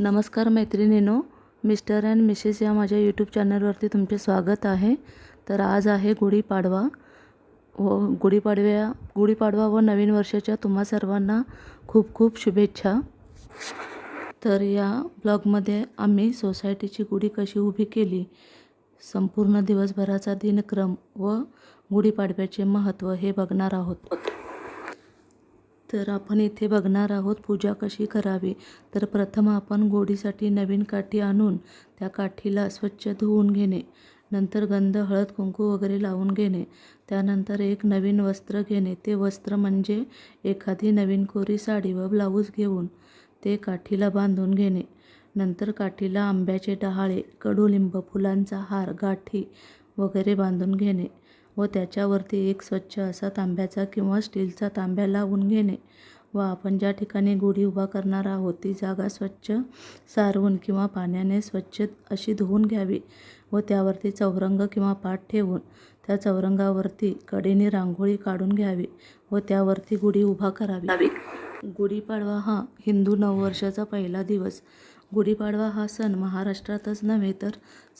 नमस्कार मैत्रिणीनो mister and Mrs या माझ्या यूट्यूब चॅनलवरती तुमचे स्वागत आहे. तर आज आहे गुढीपाडवा व हो, गुढीपाडव्या गुढीपाडवा व नवीन वर्षाच्या तुम्हा सर्वांना खूप खूप शुभेच्छा. तर या ब्लॉगमध्ये आम्ही सोसायटीची गुढी कशी उभी केली संपूर्ण दिवसभराचा दिनक्रम व गुढीपाडव्याचे महत्त्व हे बघणार आहोत. तर आपण इथे बघणार आहोत पूजा कशी करावी. तर प्रथम आपण गोडीसाठी नवीन काठी आणून त्या काठीला स्वच्छ धुवून घेणे. नंतर गंध हळद कुंकू वगैरे लावून घेणे. त्यानंतर एक नवीन वस्त्र घेणे. ते वस्त्र म्हणजे एखादी नवीन कोरी साडी व ब्लाऊज घेऊन ते काठीला बांधून घेणे. नंतर काठीला आंब्याचे डहाळे कडुलिंब फुलांचा हार गाठी वगैरे बांधून घेणे. व त्याच्यावरती एक स्वच्छ असा तांब्याचा किंवा स्टीलचा तांब्या लावून घेणे व आपण ज्या ठिकाणी गुढी उभा करणार आहोत ती जागा स्वच्छ सारवून किंवा पाण्याने स्वच्छ अशी धुवून घ्यावी व त्यावरती चौरंग किंवा पाठ ठेवून त्या चौरंगावरती कडेने रांगोळी काढून घ्यावी व त्यावरती गुढी उभा करावी. गुढीपाडवा हा हिंदू नववर्षाचा पहिला दिवस. गुढीपाडवा हा सण महाराष्ट्रातच नव्हे तर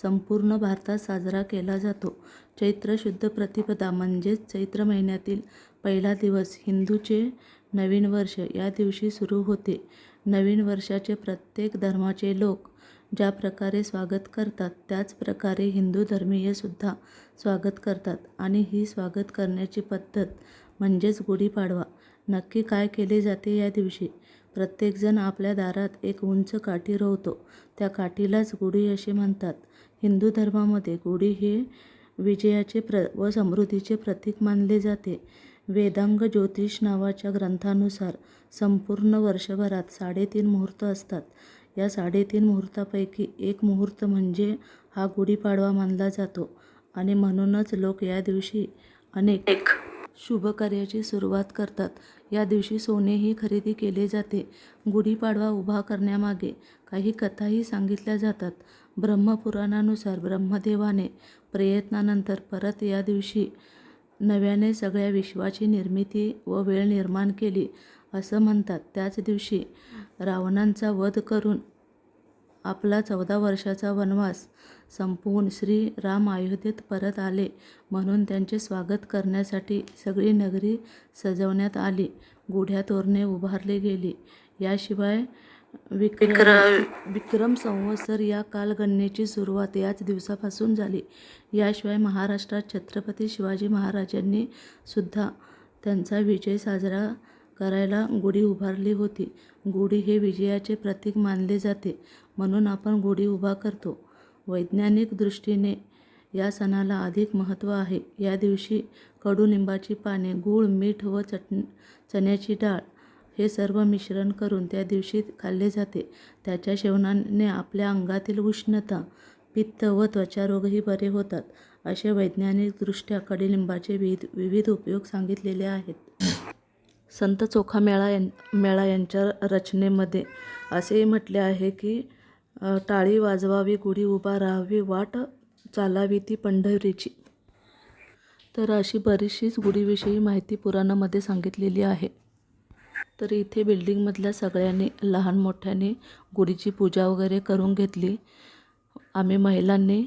संपूर्ण भारतात साजरा केला जातो. चैत्र शुद्ध प्रतिपदा म्हणजेच चैत्र महिन्यातील पहिला दिवस हिंदूचे नवीन वर्ष या दिवशी सुरू होते. नवीन वर्षाचे प्रत्येक धर्माचे लोक ज्या प्रकारे स्वागत करतात त्याच प्रकारे हिंदू धर्मीयसुद्धा स्वागत करतात आणि ही स्वागत करण्याची पद्धत म्हणजेच गुढीपाडवा. नक्की काय केले जाते या दिवशी? प्रत्येकजण आपल्या दारात एक उंच काठी रोवतो. त्या काठीलाच गुढी असे म्हणतात. हिंदू धर्मामध्ये गुढी हे विजयाचे प्र व समृद्धीचे प्रतीक मानले जाते. वेदांग ज्योतिष नावाच्या ग्रंथानुसार संपूर्ण वर्षभरात साडेतीन मुहूर्त असतात. या साडेतीन मुहूर्तापैकी एक मुहूर्त म्हणजे हा गुढीपाडवा मानला जातो. आणि म्हणूनच लोक या दिवशी अनेक शुभ कार्याची सुरुवात करतात. या दिवशी सोनेही खरेदी केले जाते. गुढीपाडवा उभा करण्यामागे काही कथाही सांगितल्या जातात. ब्रह्मपुराणानुसार ब्रह्मदेवाने प्रयत्नानंतर परत या दिवशी नव्याने सगळ्या विश्वाची निर्मिती व वेळ निर्माण केली असं म्हणतात. त्याच दिवशी रावणांचा वध करून आपला चौदा वर्षाचा वनवास संपवून श्री राम अयोध्येत परत आले म्हणून त्यांचे स्वागत करण्यासाठी सगळी नगरी सजवण्यात आली. गुढ्या तोरणे उभारले गेली. याशिवाय विक्रम विक्रम संवत्सर या कालगणनेची सुरुवात याच दिवसापासून झाली. याशिवाय महाराष्ट्रात छत्रपती शिवाजी महाराजांनी सुद्धा त्यांचा विजय साजरा करायला गुढी उभारली होती. गुढी हे विजयाचे प्रतीक मानले जाते. म्हणून आपण गुढी उभा करतो. वैज्ञानिक दृष्टीने या सणाला अधिक महत्त्व आहे. या दिवशी कडुनिंबाची पाने गूळ मीठ व चट चण्याची डाळ हे सर्व मिश्रण करून त्या दिवशी खाल्ले जाते. त्याच्या सेवनाने आपल्या अंगातील उष्णता पित्त व त्वचारोगही बरे होतात असे वैज्ञानिकदृष्ट्या कडुलिंबाचे विविध विविध उपयोग सांगितलेले आहेत. संत चोखा मेळा यां मेळा यांच्या रचनेमध्ये असेही म्हटले आहे की टाळी वाजवावी गुढी उभा राहावी वाट चालावी ती पंढरीची. तर अशी बरीचशीच गुढीविषयी माहिती पुराणामध्ये सांगितलेली आहे. तर इथे बिल्डिंगमधल्या सगळ्यांनी लहान मोठ्याने गुढीची पूजा वगैरे करून घेतली. आम्ही महिलांनी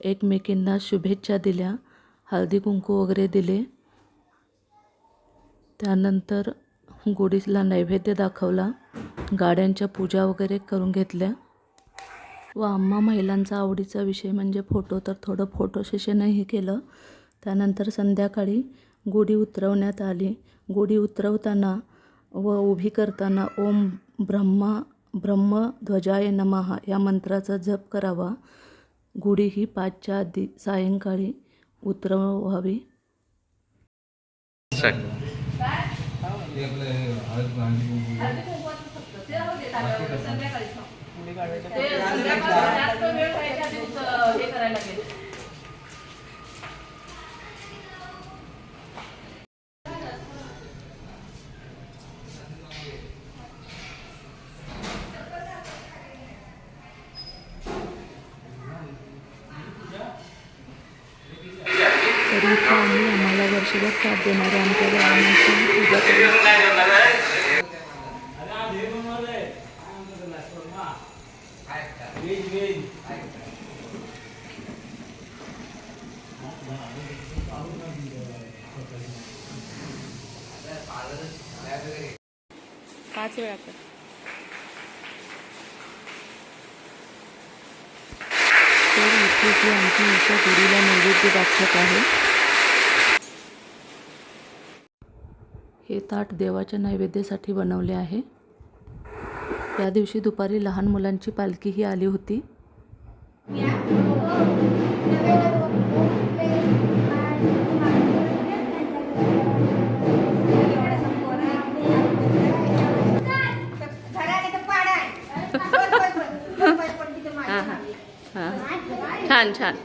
एकमेकींना शुभेच्छा दिल्या हळदी कुंकू वगैरे दिले. त्यानंतर गुढीला नैवेद्य दाखवला गाड्यांच्या पूजा वगैरे करून घेतल्या. व आम्हा महिलांचा आवडीचा विषय म्हणजे फोटो. तर थोडं फोटो सेशनही केलं. त्यानंतर संध्याकाळी गुढी उतरवण्यात आली. गुढी उतरवताना व उभी करताना ओम ब्रह्मा ब्रह्मध्वजाय नमः या मंत्राचा जप करावा. गुढी ही पाचच्या आधी सायंकाळी उतरवावी. तरी इथं आम्ही आम्हाला वर्षभर साथ देणाऱ्या आमच्या गावांची पूजा करू पाच वेळा कर तर इथे जी आमची ईशा नैवेद्य दाखवत आहे. हे ताट देवाच्या नैवेद्यासाठी बनवले आहे. त्या दिवशी दुपारी लहान मुलांची पालखीही आली होती. छान छान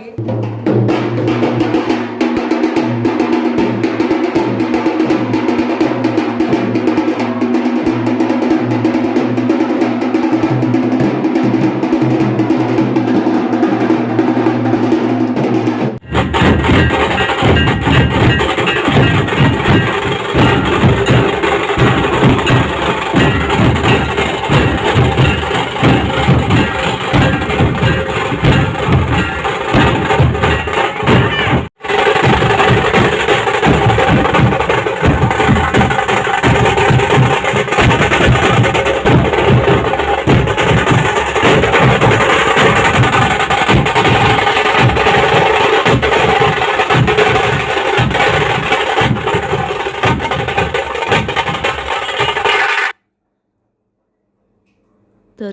तर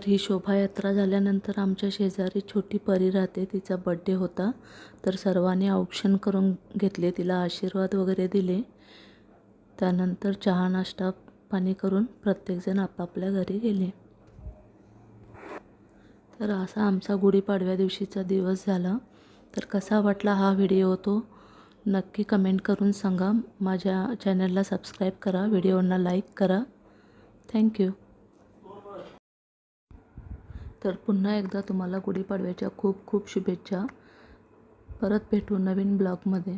ही शोभायात्रा झाल्यानंतर आमच्या शेजारी छोटी परी राहते तिचा बड्डे होता. तर सर्वांनी औक्षण करून घेतले तिला आशीर्वाद वगैरे दिले. त्यानंतर चहा नाश्ता पाणी करून प्रत्येकजण आपापल्या घरी गेले. तर असा आमचा गुढीपाडव्या दिवशीचा दिवस झाला. तर कसा वाटला हा व्हिडिओ तो? नक्की कमेंट करून सांगा. माझ्या चॅनलला सबस्क्राईब करा. व्हिडिओंना लाईक करा. थँक्यू तर पुन्हा एकदा तुम्हाला गुढीपाडव्याच्या खूप खूप शुभेच्छा. परत भेटू नवीन ब्लॉगमध्ये.